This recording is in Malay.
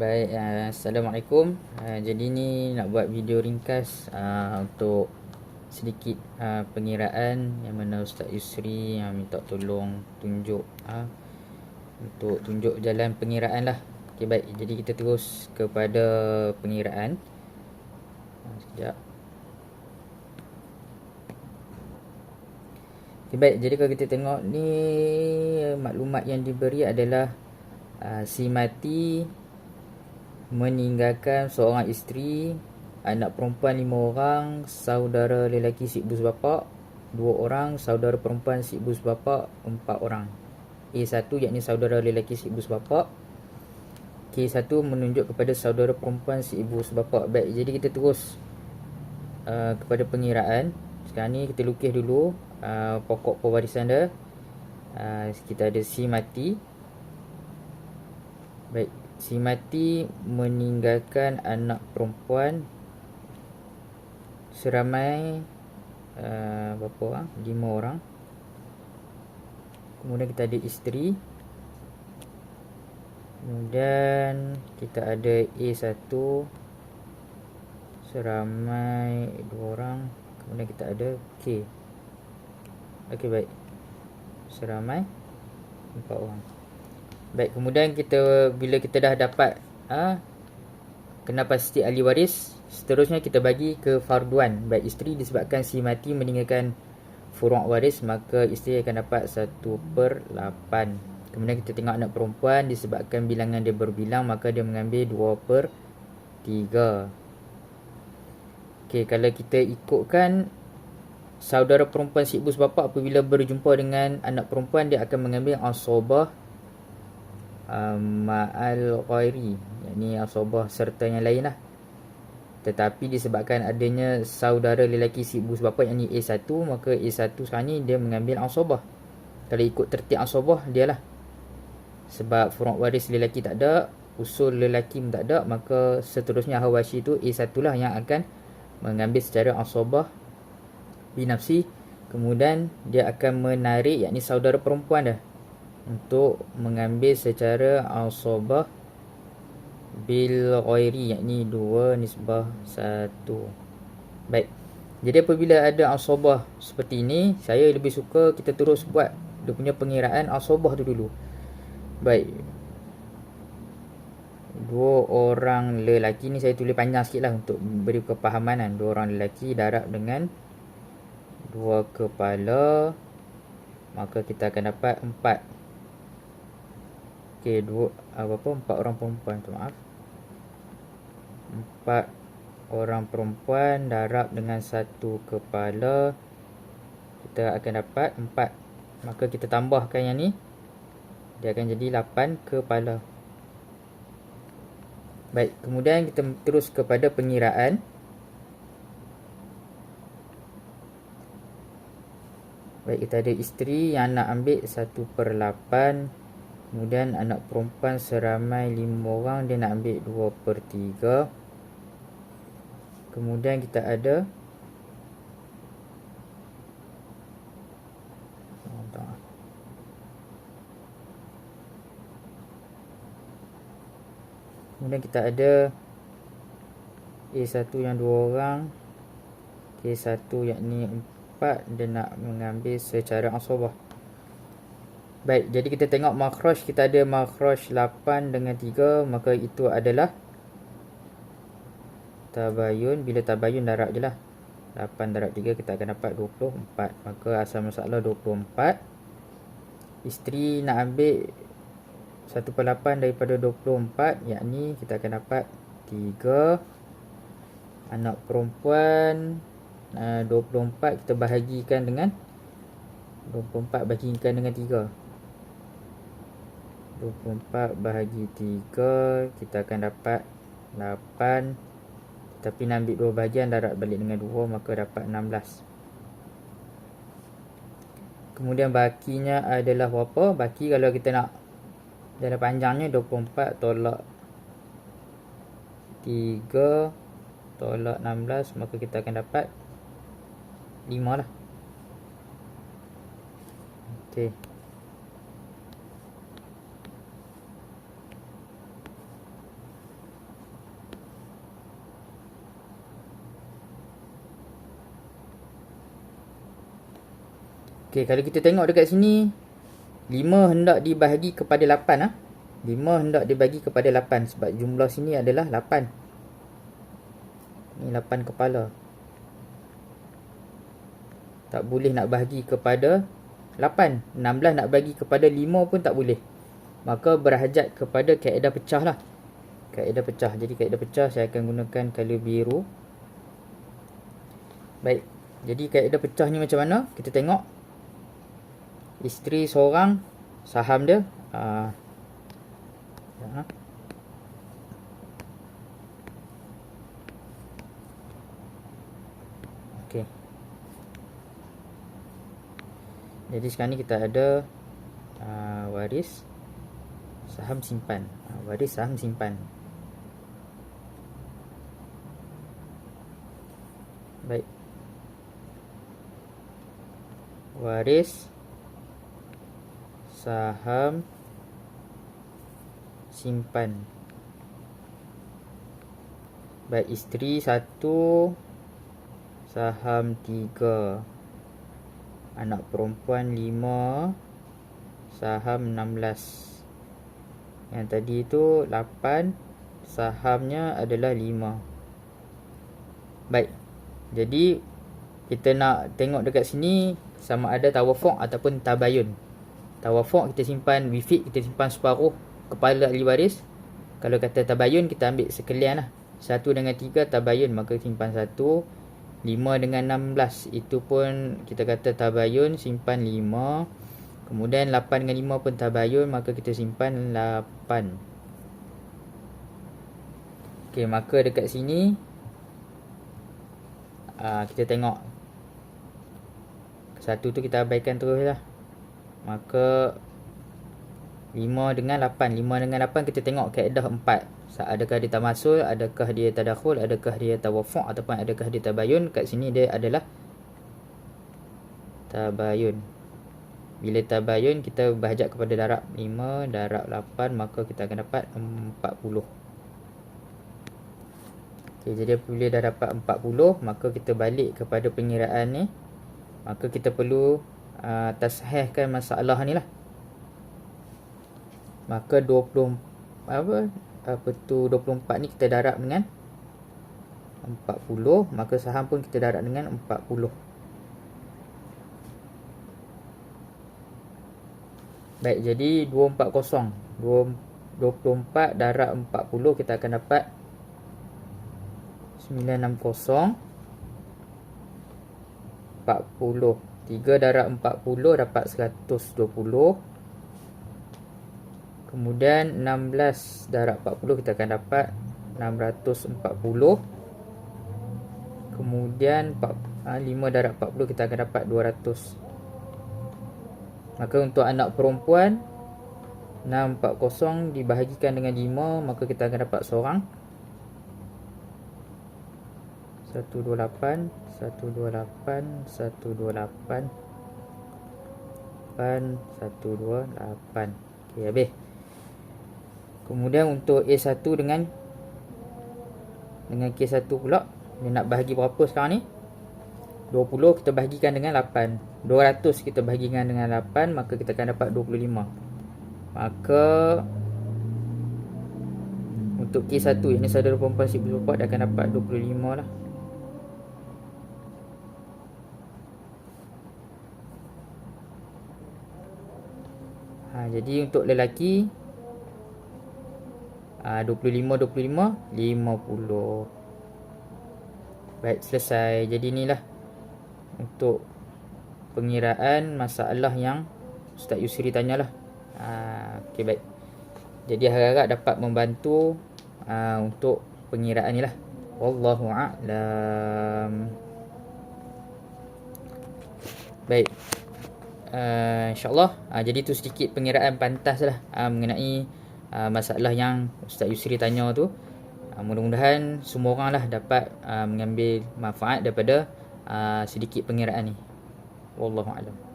Baik, uh, Assalamualaikum. Uh, Jadi ni nak buat video ringkas uh, Untuk sedikit uh, pengiraan Yang mana Ustaz Yusri yang minta tolong tunjuk uh, Untuk tunjuk jalan pengiraan lah. Okay, Baik, jadi kita terus kepada pengiraan. Uh, Sekejap. Okay, Baik, jadi kalau kita tengok ni Maklumat yang diberi adalah uh, Si mati meninggalkan seorang isteri, anak perempuan lima orang, saudara lelaki si ibu bapa, dua orang, saudara perempuan si ibu bapa, empat orang. A1 yakni saudara lelaki si ibu bapa. K1 menunjuk kepada saudara perempuan si ibu bapa. Baik, jadi kita terus uh, kepada pengiraan. Sekarang ni kita lukis dulu uh, pokok pewarisan dia. Uh, kita ada si mati. Baik, si mati meninggalkan anak perempuan seramai uh, berapa orang? Lima orang. Kemudian kita ada isteri. Kemudian kita ada A1 seramai dua orang. Kemudian kita ada K. Okey baik. Seramai empat orang. Baik, kemudian kita bila kita dah dapat ha, kena pasti ahli waris, seterusnya kita bagi ke farduan. Baik, isteri disebabkan si mati meninggalkan furuk waris, maka isteri akan dapat 1 per 8. Kemudian kita tengok anak perempuan disebabkan bilangan dia berbilang, maka dia mengambil 2 per 3. Okey, kalau kita ikutkan saudara perempuan si ibu bapa apabila berjumpa dengan anak perempuan dia akan mengambil asobah Ma'al ghairi yakni asabah serta yang lain lah. Tetapi disebabkan adanya saudara lelaki si ibu bapa yakni A1 maka A1 sekarang ni dia mengambil asabah kalau ikut tertib asabah dia lah. Sebab furuk waris lelaki tak ada usul lelaki pun tak ada maka seterusnya hawashi tu A1 lah yang akan mengambil secara asabah binafsi. Kemudian dia akan menarik yakni saudara perempuan dah untuk mengambil secara asabah bil ghairi yakni dua nisbah satu. Baik. Jadi apabila ada asabah seperti ini, saya lebih suka kita terus buat dia punya pengiraan asabah tu dulu. Baik. Dua orang lelaki ni saya tulis panjang sikit lah untuk beri kepahaman kan. Dua orang lelaki darab dengan dua kepala. Maka kita akan dapat empat Okey, dua apa apa empat orang perempuan tu maaf. Empat orang perempuan darab dengan satu kepala kita akan dapat empat. Maka kita tambahkan yang ni dia akan jadi lapan kepala. Baik, kemudian kita terus kepada pengiraan. Baik, kita ada isteri yang nak ambil satu per lapan Kemudian anak perempuan seramai lima orang dia nak ambil dua per tiga. Kemudian kita ada Kemudian kita ada A1 yang dua orang K1 yakni empat Dia nak mengambil secara asabah Baik, jadi kita tengok makhraj kita ada makhraj 8 dengan 3 maka itu adalah tabayun. Bila tabayun darab je lah. 8 darab 3 kita akan dapat 24 maka asal masalah 24 isteri nak ambil 1 per 8 daripada 24 yakni kita akan dapat 3 anak perempuan 24 kita bahagikan dengan 24 bahagikan dengan 3 24 bahagi 3 kita akan dapat 8 tapi nak ambil 2 bahagian darab balik dengan 2 maka dapat 16 kemudian bakinya adalah berapa? Baki kalau kita nak dalam panjangnya 24 tolak 3 tolak 16 maka kita akan dapat 5 lah. Ok Okey, kalau kita tengok dekat sini 5 hendak dibahagi kepada 8 ah. 5 hendak dibagi kepada 8 sebab jumlah sini adalah 8. Ni 8 kepala. Tak boleh nak bahagi kepada 8. 16 nak bagi kepada 5 pun tak boleh. Maka berhajat kepada kaedah pecah lah. Kaedah pecah. Jadi kaedah pecah saya akan gunakan color biru. Baik. Jadi kaedah pecah ni macam mana? Kita tengok. Isteri seorang saham dia uh, ya. Okey. Jadi sekarang ni kita ada uh, waris saham simpan. Uh, waris saham simpan. Baik. Waris saham simpan. Baik isteri satu saham tiga. Anak perempuan lima saham enam belas. Yang tadi itu lapan sahamnya adalah lima. Baik jadi kita nak tengok dekat sini sama ada tawafuk ataupun tabayun Tawafuk kita simpan wifik kita simpan separuh kepala ahli waris. Kalau kata tabayun kita ambil sekalian lah. Satu dengan tiga tabayun maka simpan satu. Lima dengan enam belas itu pun kita kata tabayun simpan lima. Kemudian lapan dengan lima pun tabayun maka kita simpan lapan. Okey maka dekat sini aa, ah, kita tengok satu tu kita abaikan terus lah. Maka 5 dengan 8 5 dengan 8 kita tengok kaedah 4 Adakah dia tamasul Adakah dia tadakhul Adakah dia tawafuk Ataupun adakah dia tabayun. Kat sini dia adalah Tabayun. Bila tabayun Kita berhajat kepada darab 5 Darab 8 Maka kita akan dapat 40 okay, Jadi apabila dah dapat 40 Maka kita balik kepada pengiraan ni. Maka kita perlu uh, tashihkan masalah ni lah. Maka 20 apa apa tu 24 ni kita darab dengan 40 maka saham pun kita darab dengan 40 baik jadi 240 24 darab 40 kita akan dapat 960 40 3 darab 40 dapat 120 Kemudian 16 darab 40 kita akan dapat 640 Kemudian 5 ha, darab 40 kita akan dapat 200 Maka untuk anak perempuan 640 dibahagikan dengan 5 Maka kita akan dapat seorang 128 128 128 8 128 Okey habis. Kemudian untuk A1 dengan Dengan K1 pula Dia nak bahagi berapa sekarang ni? 20 kita bahagikan dengan 8 200 kita bahagikan dengan 8 Maka kita akan dapat 25 Maka Untuk K1 Ini saudara perempuan si bersupat Dia akan dapat 25 lah jadi untuk lelaki ha, 25 25 50. Baik selesai. Jadi inilah untuk pengiraan masalah yang Ustaz Yusri tanyalah. Ha, okey baik. Jadi harap-harap dapat membantu ha, untuk pengiraan ni lah. Wallahu a'lam. Baik uh, insyaAllah. Uh, jadi tu sedikit pengiraan pantas lah uh, mengenai uh, masalah yang Ustaz Yusri tanya tu. Uh, mudah-mudahan semua orang lah dapat uh, mengambil manfaat daripada uh, sedikit pengiraan ni. Wallahu'alam